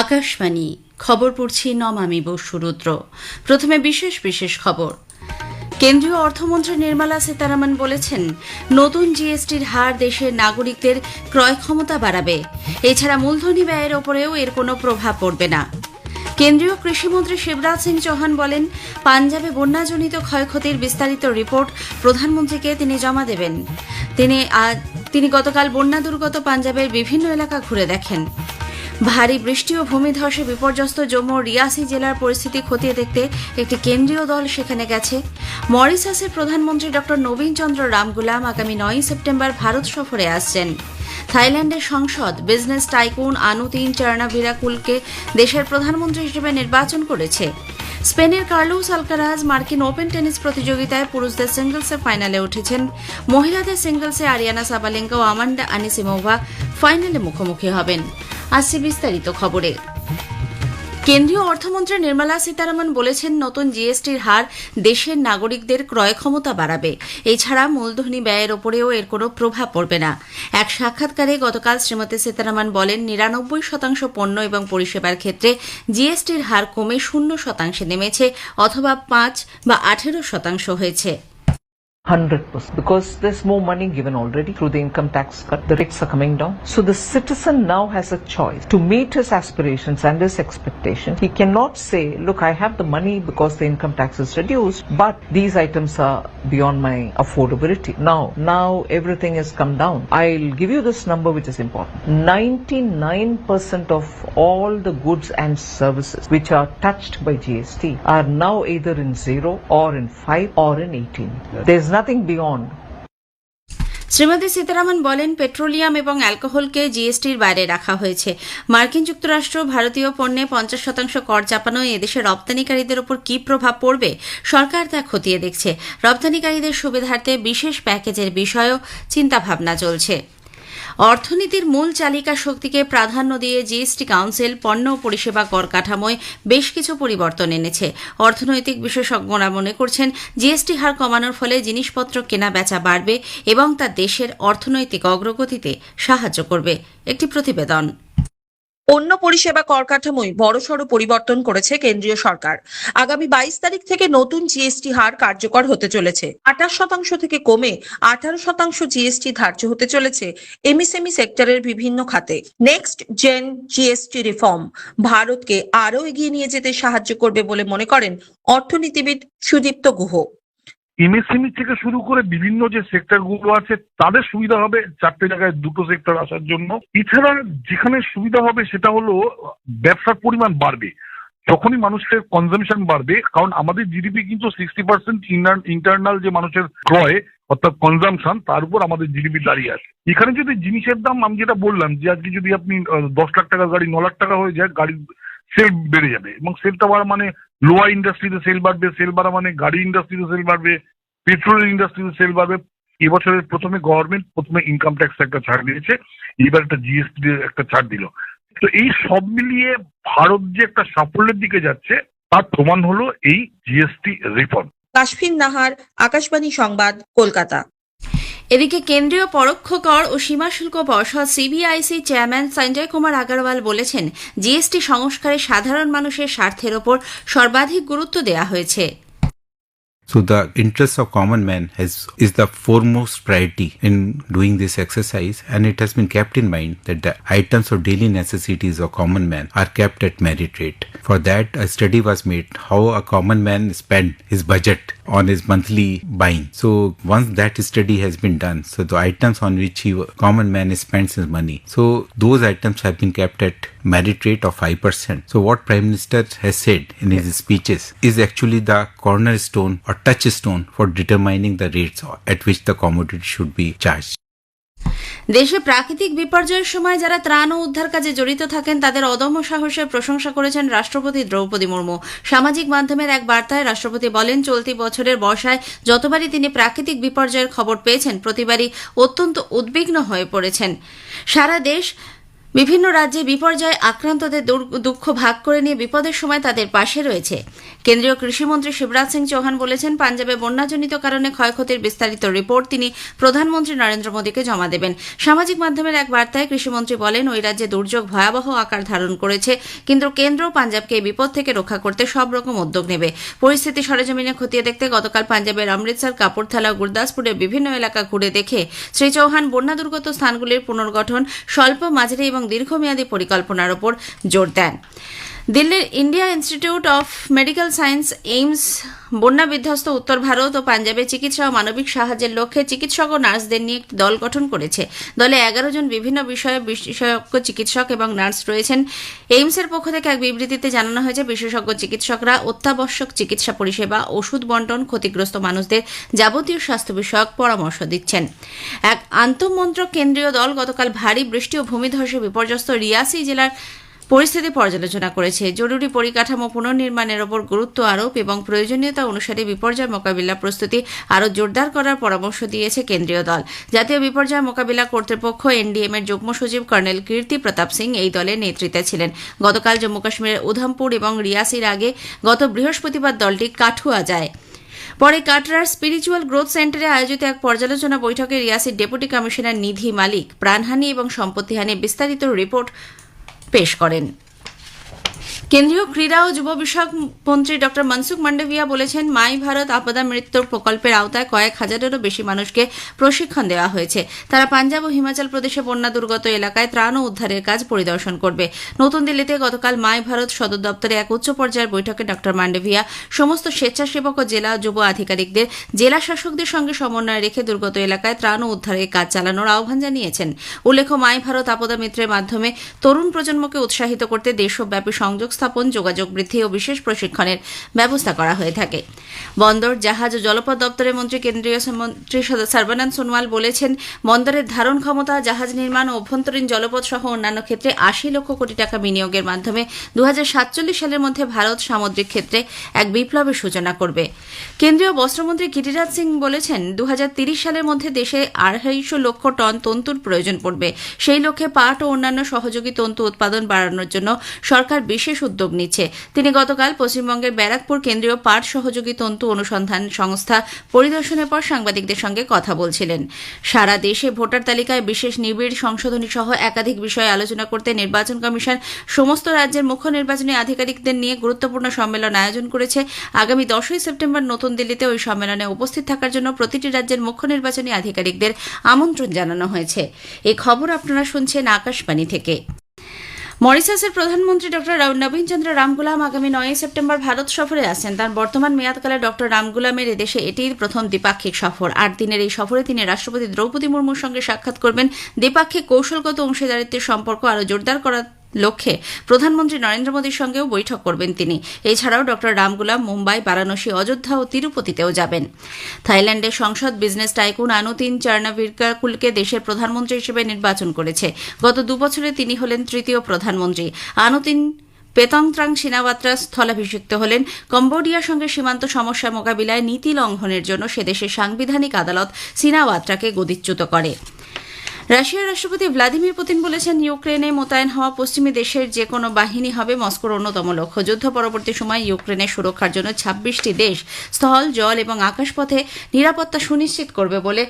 আকাশবাণী, খবর পড়ছি নমামি বসুরুদ্র প্রথমে বিশেষ বিশেষ খবর। কেন্দ্রীয় অর্থমন্ত্রী নির্মলা সীতারামন বলেছেন, নতুন জিএসটির হার দেশের নাগরিকদের ক্রয় ক্ষমতা বাড়াবে। এছাড়া মূলধনী ব্যয়ের ওপরেও এর কোনো প্রভাব পড়বে না। কেন্দ্রীয় কৃষিমন্ত্রী শিবরাজ সিং চৌহান বলেন, পাঞ্জাবে বন্যাজনিত ক্ষয়ক্ষতির বিস্তারিত রিপোর্ট প্রধানমন্ত্রীকে তিনি জমা দেবেন। তিনি আজ তিনি গতকাল বন্যা দুর্গত পাঞ্জাবের বিভিন্ন এলাকা ঘুরে দেখেন। ভারী বৃষ্টি ও ভূমিধসে বিপর্যস্ত জম্মু রিয়াসি জেলার পরিস্থিতি খতিয়ে দেখতে একটি কেন্দ্রীয় দল সেখানে গেছে। মরিসাসের প্রধানমন্ত্রী ড. নবীন চন্দ্র রামগুলাম আগামী নয় সেপ্টেম্বর ভারত সফরে আসছেন। থাইল্যান্ডের সংসদ বিজনেস টাইকুন আনুতিন চার্নাভিরাকুলকে দেশের প্রধানমন্ত্রী হিসেবে নির্বাচন করেছে। স্পেনের কার্লোস আলকারাজ মার্কিন ওপেন টেনিস প্রতিযোগিতায় পুরুষদের সিঙ্গলসের ফাইনালে উঠেছেন। মহিলাদের সিঙ্গলসে আরিয়ানা সাবালেঙ্কা ও আমান্ডা আনিসিমোভা ফাইনালে মুখোমুখি হবেন। আসছে বিস্তারিত খবরে। কেন্দ্রীয় অর্থমন্ত্রী নির্মলা সীতারামন বলেছেন নতুন জিএসটির হার দেশের নাগরিকদের ক্রয় ক্ষমতা বাড়াবে। এছাড়া মূলধনী ব্যয়ের ওপরেও এর কোনো প্রভাব পড়বে না। এক সাক্ষাৎকারে গতকাল শ্রীমতী সীতারামন বলেন, নিরানব্বই শতাংশ পণ্য এবং পরিষেবার ক্ষেত্রে জিএসটির হার কমে শূন্য শতাংশে নেমেছে অথবা পাঁচ বা আঠেরো শতাংশ হয়েছে। 100% because there's more money given already through the income tax cut. The rates are coming down. So the citizen now has a choice to meet his aspirations and his expectations. He cannot say, look, I have the money because the income tax is reduced, but these items are beyond my affordability. Now, now everything has come down. I'll give you this number which is important. 99% of all the goods and services which are touched by GST are now either in zero or in five or in 18. There's nothing beyond. Shrimati Sitharaman বলেন, petroleum এবং অ্যালকোহলকে জিএসটির বাইরে রাখা হয়েছে। মার্কিন যুক্তরাষ্ট্র ভারতীয় পণ্যে পঞ্চাশ শতাংশ কর চাপানো এদেশে রপ্তানিকারীদের ওপর কী প্রভাব পড়বে, সরকার তা খতিয়ে দেখছে। রপ্তানিকারীদের সুবিধার্থে বিশেষ প্যাকেজের বিষয়েও চিন্তাভাবনা চলছে। অর্থনীতির মূল চালিকা শক্তিকে প্রাধান্য দিয়ে জিএসটি কাউন্সিল পণ্য পরিষেবা কর কাঠামোয় বেশ কিছু পরিবর্তন এনেছে। অর্থনৈতিক বিশেষজ্ঞরা মনে করছেন, জিএসটি হার কমানোর ফলে জিনিসপত্র কেনা বেচা বাড়বে এবং তা দেশের অর্থনৈতিক অগ্রগতিতে সাহায্য করবে। একটি প্রতিবেদন। পণ্য পরিষেবা কর কাঠামোয় বড়সড় পরিবর্তন করেছে কেন্দ্রীয় সরকার। আগামী বাইশ তারিখ থেকে নতুন জিএসটি হার কার্যকর হতে চলেছে। আঠাশ শতাংশ থেকে কমে আঠারো শতাংশ জিএসটি ধার্য হতে চলেছে এমএসএমই সেক্টরের বিভিন্ন খাতে। Next gen GST reform. ভারতকে আরও এগিয়ে নিয়ে যেতে সাহায্য করবে বলে মনে করেন অর্থনীতিবিদ সুদীপ্ত গুহ। এমএসএমই থেকে শুরু করে বিভিন্ন যে সেক্টরগুলো আছে, তাদের সুবিধা হবে চারটে জায়গায় দুটো সেক্টর আসার জন্য। এছাড়া যেখানে সুবিধা হবে সেটা হলো, ব্যবসার পরিমাণ বাড়বে। যখনই মানুষের কনজামশন বাড়বে, কারণ আমাদের জিডিপি কিন্তু সিক্সটি পার্সেন্ট ইন্টারনাল যে মানুষের ক্রয়, অর্থাৎ কনজামশন তার উপর আমাদের জিডিপি দাঁড়িয়ে আছে। এখানে যদি জিনিসের দাম, আমি যেটা বললাম যে আজকে যদি আপনি দশ লাখ টাকা গাড়ি, ন লাখ টাকা হয়ে যায়, গাড়ির সেল বেড়ে যাবে এবং সেলটা বাড়া মানে লোয়া ইন্ডাস্ট্রিতে সেল বাড়বে, সেল বাড়া মানে গাড়ি ইন্ডাস্ট্রিতে সেল বাড়বে পেট্রোল ইন্ডাস্ট্রিতে সেল বাড়বে। এবছরের প্রথমে গভর্নমেন্ট প্রথমে ইনকাম ট্যাক্স একটা ছাড় দিয়েছে, এবার একটা জিএসটি একটা ছাড় দিল। তো এই সব মিলিয়ে ভারত যে একটা সাফল্যের দিকে যাচ্ছে, তার প্রমাণ হলো এই জিএসটি রিফর্ম কাশফিন নাহার, আকাশবাণী সংবাদ, কলকাতা। এদিকে কেন্দ্রীয় পরোক্ষ কর ও সীমা শুল্ক পর্ষদ সিবিআইসি চেয়ারম্যান সঞ্জয় কুমার আগরওয়াল বলেছেন জিএসটি সংস্কারে সাধারণ মানুষের স্বার্থের ওপর সর্বাধিক গুরুত্ব দেওয়া হয়েছে So the interest of common man has is the foremost priority in doing this exercise, and it has been kept in mind that the items of daily necessities of common man are kept at merit rate. For that, a study was made how a common man spend his budget on his monthly buying. So once that study has been done, so the items on which he common man spends his money, so those items have been kept at merit rate of 5%. So what Prime Minister has said in his speeches is actually the cornerstone or touchstone for determining the rates at which the commodity should be charged. দেশে প্রাকৃতিক বিপর্যয়ের সময় যারা ত্রাণ ও উদ্ধার কাজে জড়িত থাকেন, তাদের অদম্য সাহসের প্রশংসা করেছেন রাষ্ট্রপতি দ্রৌপদী মুর্মু। সামাজিক মাধ্যমের এক বার্তায় রাষ্ট্রপতি বলেন, চলতি বছরের বর্ষায় যতবারই তিনি প্রাকৃতিক বিপর্যয়ের খবর পেয়েছেন, প্রতিবারই অত্যন্ত উদ্বিগ্ন হয়ে পড়েছেন। সারা দেশ বিভিন্ন রাজ্যে বিপর্যয় আক্রান্তদের দুর- দুঃখ ভাগ করে নিয়ে বিপদের সময় তাদের পাশে রয়েছে। কেন্দ্রীয় কৃষিমন্ত্রী শিবরাজ সিং চৌহান বলেছেন, পাঞ্জাবে বন্যাজনিত কারণে ক্ষয়ক্ষতির বিস্তারিত রিপোর্ট তিনি প্রধানমন্ত্রী নরেন্দ্র মোদীকে জমা দেবেন। সামাজিক মাধ্যমের এক বার্তায় কৃষিমন্ত্রী বলেন, ওই রাজ্যে দুর্যোগ ভয়াবহ আকার ধারণ করেছে, কিন্তু কেন্দ্র পাঞ্জাবকে এই বিপদ থেকে রক্ষা করতে সব রকম উদ্যোগ নেবে। পরিস্থিতি সরেজমিনে খতিয়ে দেখতে গতকাল পাঞ্জাবের অমৃতসর কাপুরথালা গুরদাসপুরের বিভিন্ন এলাকা ঘুরে দেখে শ্রী চৌহান বন্যা দুর্গত স্থানগুলির পুনর্গঠন, স্বল্প মাঝারি এবং দীর্ঘমেয়াদী পরিকল্পনার উপর জোর দেন। দিল্লির India Institute of Medical Science AIIMS, বন্যা বিধ্বস্ত উত্তর ভারত ও পাঞ্জাবে চিকিৎসা ও মানবিক সাহায্যের লক্ষ্যে চিকিৎসক ও নার্সদের নিয়ে একটি দল গঠন করেছে। দলে এগারো জন বিভিন্ন বিষয়ে বিশেষজ্ঞ চিকিৎসক এবং নার্স রয়েছেন। এইমসের পক্ষ থেকে এক বিবৃতিতে জানানো হয়েছে, বিশেষজ্ঞ চিকিৎসকরা অত্যাবশ্যক চিকিৎসা পরিষেবা, ওষুধ বন্টন, ক্ষতিগ্রস্ত মানুষদের যাবতীয় স্বাস্থ্য বিষয়ক পরামর্শ দিচ্ছেন। এক আন্তঃমন্ত্রক কেন্দ্রীয় দল গতকাল ভারী বৃষ্টি ও ভূমিধসে বিপর্যস্ত রিয়াসি জেলার পরিস্থিতি পর্যালোচনা করেছে। জরুরি পরিকাঠামো পুনর্নির্মাণের ওপর গুরুত্ব আরোপ এবং প্রয়োজনীয়তা অনুসারে বিপর্যয় মোকাবিলা প্রস্তুতি আরও জোরদার করার পরামর্শ দিয়েছে কেন্দ্রীয় দল। জাতীয় বিপর্যয় মোকাবিলা কর্তৃপক্ষ এনডিএম এর যুগ্ম সচিব কর্নেল কীর্তি প্রতাপ সিং এই দলের নেতৃত্বে ছিলেন। গতকাল জম্মু কাশ্মীরের উধমপুর এবং রিয়াসির আগে গত বৃহস্পতিবার দলটি কাঠুয়া যায়। পরে কাটরার স্পিরিচুয়াল গ্রোথ সেন্টারে আয়োজিত এক পর্যালোচনা বৈঠকে রিয়াসির ডেপুটি কমিশনার নিধি মালিক, প্রাণহানি এবং সম্পত্তিহানি বিস্তারিত রিপোর্ট পেশ করেন। কেন্দ্রীয় ক্রীড়া ও যুব বিষয়ক মন্ত্রী ড মনসুখ মান্ডভিয়া বলেছেন, মাই ভারত আপদা মৃত্যুর প্রকল্পের আওতায় কয়েক হাজারেরও বেশি মানুষকে প্রশিক্ষণ দেওয়া হয়েছে। তারা পাঞ্জাব ও হিমাচল প্রদেশে বন্যা দুর্গত এলাকায় ত্রাণ ও উদ্ধারের কাজ পরিদর্শন করবে। নতুন দিল্লিতে গতকাল মাই ভারত সদর দপ্তরে এক উচ্চ পর্যায়ের বৈঠকে ড মান্ডভিয়া সমস্ত স্বেচ্ছাসেবক ও জেলা যুব আধিকারিকদের, জেলা শাসকদের সঙ্গে সমন্বয় রেখে দুর্গত এলাকায় ত্রাণ ও উদ্ধারের কাজ চালানোর আহ্বান জানিয়েছেন। উল্লেখ্য, মাই ভারত আপদা মিত্রের মাধ্যমে তরুণ প্রজন্মকে উৎসাহিত করতে দেশব্যাপী সংযোগ স্থাপন, যোগাযোগ বৃদ্ধি ও বিশেষ প্রশিক্ষণের ব্যবস্থা করা হয়ে থাকে। বন্দর, জাহাজ ও জলপথ দপ্তরের মন্ত্রী কেন্দ্রীয় মন্ত্রী সর্বানন্দ সোনোয়াল বলেছেন, বন্দরের ধারণ ক্ষমতা, জাহাজ নির্মাণ ও অভ্যন্তরীণ জলপথ সহ অন্যান্য ক্ষেত্রে আশি লক্ষ কোটি টাকা বিনিয়োগের মাধ্যমে দু সালের মধ্যে ভারত সামুদ্রিক ক্ষেত্রে এক বিপ্লবের সূচনা করবে। কেন্দ্রীয় বস্ত্রমন্ত্রী গিরিরাজ সিং বলেছেন দু সালের মধ্যে দেশে আড়াইশো লক্ষ টন তন্তুর প্রয়োজন পড়বে। সেই লক্ষ্যে পাট ও অন্যান্য সহযোগী তন্তু উৎপাদন বাড়ানোর জন্য সরকার বিশেষ উদ্যোগ নিচ্ছে। তিনি গতকাল পশ্চিমবঙ্গের ব্যারাকপুর কেন্দ্রীয় পাট সহযোগী তন্তু অনুসন্ধান সংস্থা পরিদর্শনের পর সাংবাদিকদের সঙ্গে কথা বলছিলেন। সারা দেশে ভোটার তালিকায় বিশেষ নিবিড় সংশোধনী সহ একাধিক বিষয়ে আলোচনা করতে নির্বাচন কমিশন সমস্ত রাজ্যের মুখ্য নির্বাচনী আধিকারিকদের নিয়ে গুরুত্বপূর্ণ সম্মেলন আয়োজন করেছে। আগামী দশই সেপ্টেম্বর নতুন দিল্লিতে ওই সম্মেলনে উপস্থিত থাকার জন্য প্রতিটি রাজ্যের মুখ্য নির্বাচনী আধিকারিকদের আমন্ত্রণ জানানো হয়েছে। এই খবর আপনারা শুনছেন আকাশবাণী থেকে। মরিসাসের প্রধানমন্ত্রী ডক্টর নবীন চন্দ্র রামগুলাম আগামী নয় সেপ্টেম্বর ভারত সফরে আসছেন তার বর্তমান মেয়াদকালে ডক্টর রামগুলামের এদেশে এটিই প্রথম দ্বিপাক্ষিক সফর। আট দিনের এই সফরে তিনি রাষ্ট্রপতি দ্রৌপদী মুর্মুর সঙ্গে সাক্ষাৎ করবেন। দ্বিপাক্ষিক কৌশলগত অংশীদারিত্বের সম্পর্ক আরও জোরদার করার লক্ষ্যে প্রধানমন্ত্রী নরেন্দ্র মোদীর সঙ্গেও বৈঠক করবেন তিনি। এছাড়াও ডক্টর রামগুলাম মুম্বাই, বারাণসী, অযোধ্যা ও তিরুপতিতেও যাবেন। থাইল্যান্ডের সংসদ বিজনেস টাইকুন আনুতিন চার্নাভিরকাকুলকে দেশের প্রধানমন্ত্রী হিসেবে নির্বাচন করেছে। গত দুবছরে তিনি হলেন তৃতীয় প্রধানমন্ত্রী। আনুতিন পেতংত্রাং সিনাওয়াত্রা স্থলাভিষিক্ত হলেন। কম্বোডিয়ার সঙ্গে সীমান্ত সমস্যা মোকাবিলায় নীতি লঙ্ঘনের জন্য সে দেশের সাংবিধানিক আদালত সিনাওয়াত্রাকে গদিচ্যুত করে। রাশিয়ার রাষ্ট্রপতি ভ্লাদিমির পুতিন বলেছেন, ইউক্রেনে মোতায়েন হওয়া পশ্চিমী দেশের যে কোনো বাহিনী হবে মস্কোর অন্যতম লক্ষ্য। যুদ্ধ পরবর্তী সময় ইউক্রেনের সুরক্ষার জন্য ছাব্বিশটি দেশ স্থল, জল এবং আকাশপথে নিরাপত্তা সুনিশ্চিত করবে বলে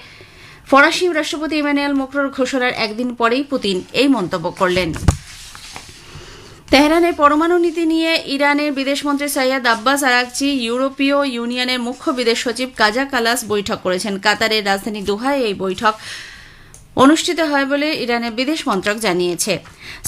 ফরাসি রাষ্ট্রপতি ইমানুয়েল মুক্রোর ঘোষণার একদিন পরেই পুতিন এই মন্তব্য করলেন। তেহরানের পরমাণু নীতি নিয়ে ইরানের বিদেশমন্ত্রী সৈয়দ আব্বাস আরাকচি ইউরোপীয় ইউনিয়নের মুখ্য বিদেশ সচিব কাজা কালাস বৈঠক করেছেন। কাতারের রাজধানী দোহায় এই বৈঠক অনুষ্ঠিত হয় বলে ইরানের বিদেশ মন্ত্রক জানিয়েছে।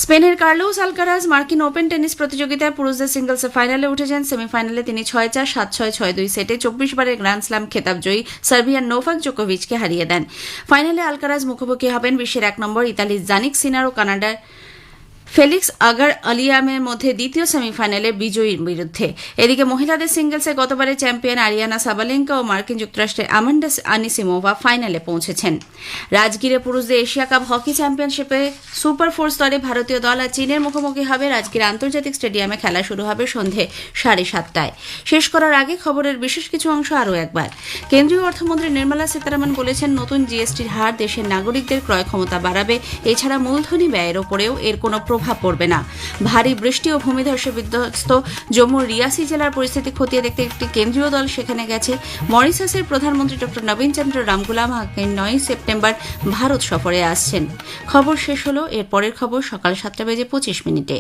স্পেনের কার্লোস আলকারাজ মার্কিন ওপেন টেনিস প্রতিযোগিতায় পুরুষদের সিঙ্গলসে ফাইনালে উঠে যান সেমিফাইনালে তিনি ছয় চার, সাত ছয় ছয় দুই সেটে চব্বিশ বারের গ্র্যান্ড স্লাম খেতাব জয়ী সার্বিয়ান নোভাক জোকোভিচকে হারিয়ে দেন। ফাইনালে আলকারাজ মুখোমুখি হবেন বিশ্বের এক নম্বর ইতালির জানিক সিনার ও কানাডার ফেলিক্স আগার আলিয়ামের মধ্যে দ্বিতীয় সেমিফাইনালে বিজয়ীর বিরুদ্ধে। এদিকে মহিলাদের সিঙ্গলসে গতবারের চ্যাম্পিয়ন আরিয়ানা সাবালেঙ্কা ও মার্কিন যুক্তরাষ্ট্রের আমান্ডা আনিসিমোভা ফাইনালে পৌঁছেছেন। রাজগীরে পুরুষদের এশিয়া কাপ হকি চ্যাম্পিয়নশিপে সুপার ফোর স্তরে ভারতীয় দল আর চীনের মুখোমুখি হবে। রাজগীর আন্তর্জাতিক স্টেডিয়ামে খেলা শুরু হবে সন্ধে সাড়ে সাতটায়। শেষ করার আগে খবরের বিশেষ কিছু অংশ আরও একবার। কেন্দ্রীয় অর্থমন্ত্রী নির্মলা সীতারামন বলেছেন, নতুন জিএসটির হার দেশের নাগরিকদের ক্রয় ক্ষমতা বাড়াবে। এছাড়া মূলধনী ব্যয়ের ওপরেও এর কোনো প্রভাব পড়বে না। ভারী বৃষ্টি ও ভূমিধসে বিধ্বস্ত জম্মুর রিয়াসি জেলার পরিস্থিতি খতিয়ে দেখতে একটি কেন্দ্রীয় দল সেখানে গেছে। মরিশাসের প্রধানমন্ত্রী ডক্টর নবীন চন্দ্র রামগুলাম আগামী নয় সেপ্টেম্বর ভারত সফরে আসছেন। খবর শেষ হলো, এর পরের খবর সকাল সাতটা বেজে পঁচিশ মিনিটে।